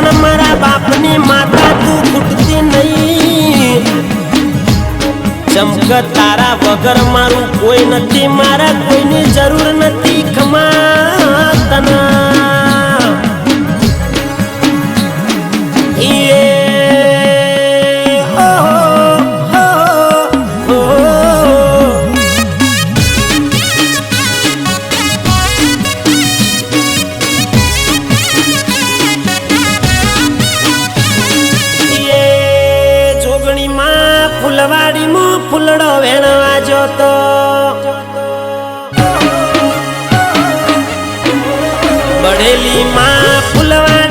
પણ મારા બાપની માતા તું ખૂટતી નહીં. ચમક તારા વગર મારું કોઈ નથી, મારા કોઈની જરૂર નથી ખમા તના. ફૂલવાડીમાં ફૂલડો વેણવા જોતો. બળેલી માં ફૂલડો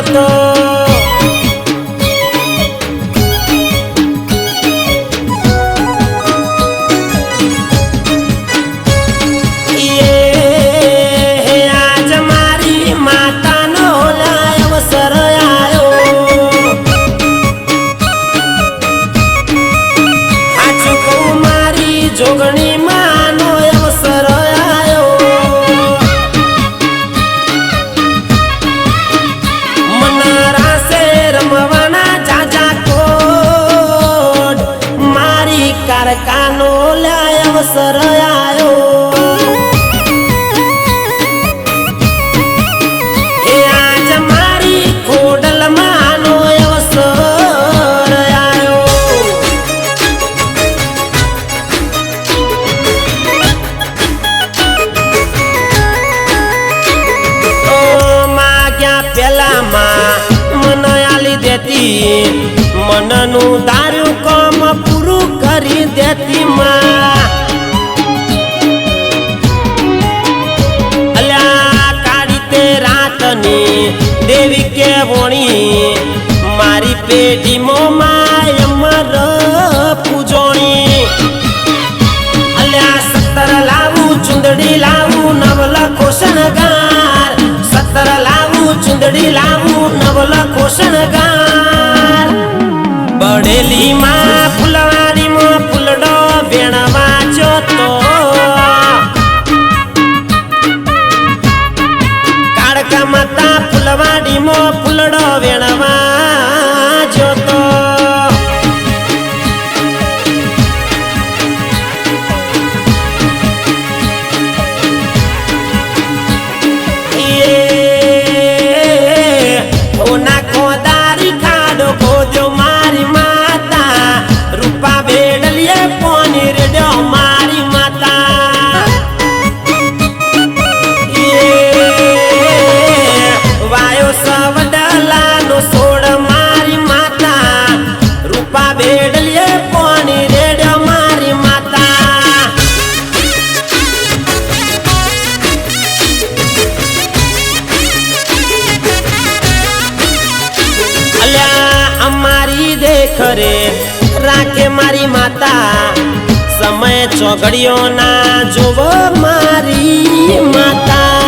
વેણવા દેતી. મનનું તારું કામ પૂરું કરી દેતી માં. રાતની દેવી કે વણી. મારી પેઢીમાં માય અમર પૂજોણી. અલ્યા, સત્તર લાવું, ચુંદડી લાવું નવલ કોષણગાર સત્તર લાવું, ચુંદડી લાવું નવલ કોશણગાર કાળકા માતા ફૂલવાડીમાં ફૂલડો વેણવા. રાખે મારી માતા? સમય ચોઘડિયો ના જોવો મારી માતા.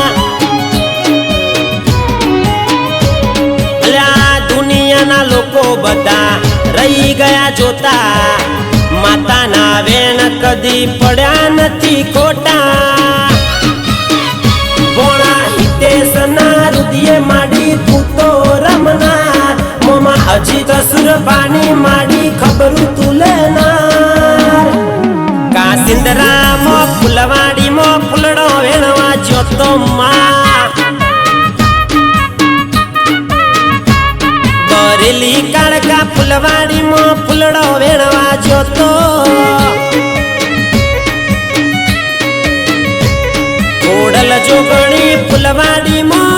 દુનિયાના લોકો બધા રહી ગયા જોતા. માતાના વેણ કદી પડ્યા નથી ખોટા. ભોળા હિતેશના રુદિયે માડી તું તો રમનાર. મોમાં હજી માં બરેલી કાળકા ફૂલવાડીમાં ફૂલડો વેણવા જોતો. ઓડલ જોગણી ફૂલવાડીમાં